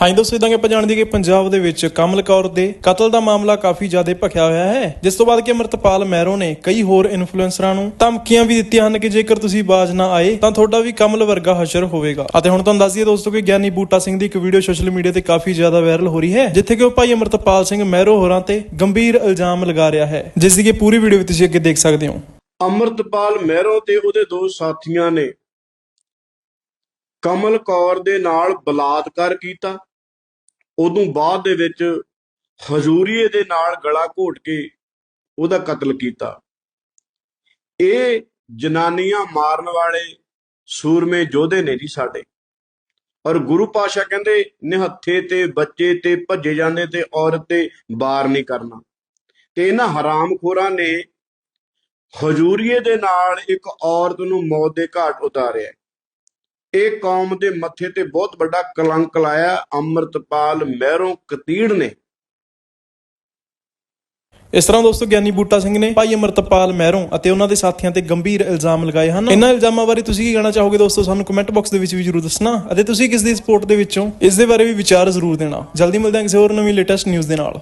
ਹਾਂ ਦੋਸਤੋ ਇਦਾਂ ਕਿ ਆਪਾਂ ਜਾਣਦੇ ਕਿ ਪੰਜਾਬ ਦੇ ਵਿੱਚ ਕਮਲ ਕੌਰ ਦੇ ਕਤਲ ਦਾ ਮਾਮਲਾ ਕਾਫੀ ਜ਼ਿਆਦਾ ਭਖਿਆ ਹੋਇਆ ਹੈ, ਜਿਸ ਤੋਂ ਬਾਅਦ ਕਿ ਅਮਰਤਪਾਲ ਮਹਿਰੋ ਨੇ ਕਈ ਹੋਰ ਇਨਫਲੂਐਂਸਰਾਂ ਨੂੰ ਧਮਕੀਆਂ ਵੀ ਦਿੱਤੀਆਂ ਹਨ ਕਿ ਜੇਕਰ ਤੁਸੀਂ ਬਾਜ਼ ਨਾ ਆਏ ਤਾਂ ਤੁਹਾਡਾ ਵੀ ਕਮਲ ਵਰਗਾ ਹਸ਼ਰ ਹੋਵੇਗਾ। ਅਤੇ ਹੁਣ ਤੁਹਾਨੂੰ ਦੱਸ ਦਈਏ ਦੋਸਤੋ ਕਿ ਗਿਆਨੀ ਬੂਟਾ ਸਿੰਘ ਦੀ ਇੱਕ ਵੀਡੀਓ ਸੋਸ਼ਲ ਮੀਡੀਆ ਤੇ ਕਾਫੀ ਜ਼ਿਆਦਾ ਵਾਇਰਲ ਹੋ ਰਹੀ ਹੈ, ਜਿੱਥੇ ਕਿ ਉਹ ਭਾਈ ਅਮਰਤਪਾਲ ਸਿੰਘ ਮਹਿਰੋ ਹੋਰਾਂ ਤੇ ਗੰਭੀਰ ਇਲਜ਼ਾਮ ਲਗਾ ਰਿਹਾ ਹੈ, ਜਿਸ ਦੀ ਕਿ ਪੂਰੀ ਵੀਡੀਓ ਵੀ ਤੁਸੀਂ ਅੱਗੇ ਦੇਖ ਸਕਦੇ ਹੋ। ਅੰਮ੍ਰਿਤਪਾਲ ਮਹਿਰੋ ਤੇ ਉਹਦੇ ਦੋ ਸਾਥੀਆਂ ਨੇ ਕਮਲ ਕੌਰ ਦੇ ਨਾਲ ਬਲਾਤਕਾਰ ਕੀਤਾ ਉਦੋਂ ਬਾਅਦ ਦੇ ਵਿੱਚ ਹਜ਼ੂਰੀਏ ਦੇ ਨਾਲ ਗਲਾ ਘੋਟ ਕੇ ਉਹਦਾ ਕਤਲ ਕੀਤਾ। ਇਹ ਜਨਾਨੀਆਂ ਮਾਰਨ ਵਾਲੇ ਸੂਰਮੇ ਯੋਧੇ ਨੇ ਜੀ ਸਾਡੇ। ਔਰ ਗੁਰੂ ਪਾਸ਼ਾ ਕਹਿੰਦੇ, ਨਿਹੱਥੇ ਤੇ ਬੱਚੇ ਤੇ ਭੱਜੇ ਜਾਂਦੇ ਤੇ ਔਰਤ ਤੇ ਬਾਰ ਨਹੀਂ ਕਰਨਾ। ਤੇ ਇਹਨਾਂ ਹਰਾਮਖੋਰਾਂ ਨੇ ਹਜੂਰੀਏ ਦੇ ਨਾਲ ਇੱਕ ਔਰਤ ਨੂੰ ਮੌਤ ਦੇ ਘਾਟ ਉਤਾਰਿਆ। ਇਹ ਕੌਮ ਦੇ ਮੱਥੇ ਤੇ ਬਹੁਤ ਵੱਡਾ ਕਲੰਕ ਲਾਇਆ ਅੰਮ੍ਰਿਤਪਾਲ ਮਹਿਰੋਂ ਕਤੀੜ ਨੇ। ਇਸ ਤਰ੍ਹਾਂ ਦੋਸਤੋ ਗਿਆਨੀ ਬੂਟਾ ਸਿੰਘ ਨੇ ਭਾਈ ਅਮਰਤਪਾਲ ਮਹਿਰੋਂ ਅਤੇ ਉਹਨਾਂ ਦੇ ਸਾਥੀਆਂ ਤੇ ਗੰਭੀਰ ਇਲਜ਼ਾਮ ਲਗਾਏ ਹਨ। ਇਹਨਾਂ ਇਲਜ਼ਾਮਾਂ ਬਾਰੇ ਤੁਸੀਂ ਕੀ ਕਹਿਣਾ ਚਾਹੋਗੇ ਦੋਸਤੋ? ਸਾਨੂੰ ਕਮੈਂਟ ਬਾਕਸ ਦੇ ਵਿੱਚ ਵੀ ਜਰੂਰ ਦੱਸਣਾ ਅਤੇ ਤੁਸੀਂ ਕਿਸ ਦੀ ਸਪੋਰਟ ਦੇ ਵਿੱਚੋਂ ਇਸ ਦੇ ਬਾਰੇ ਵੀ ਵਿਚਾਰ ਜ਼ਰੂਰ ਦੇਣਾ। ਜਲਦੀ ਮਿਲਦੇ ਹਾਂ ਕਿਸੇ ਹੋਰ ਨਵੀਂ ਲੇਟੈਸਟ ਨਿਊਜ਼ ਦੇ ਨਾਲ।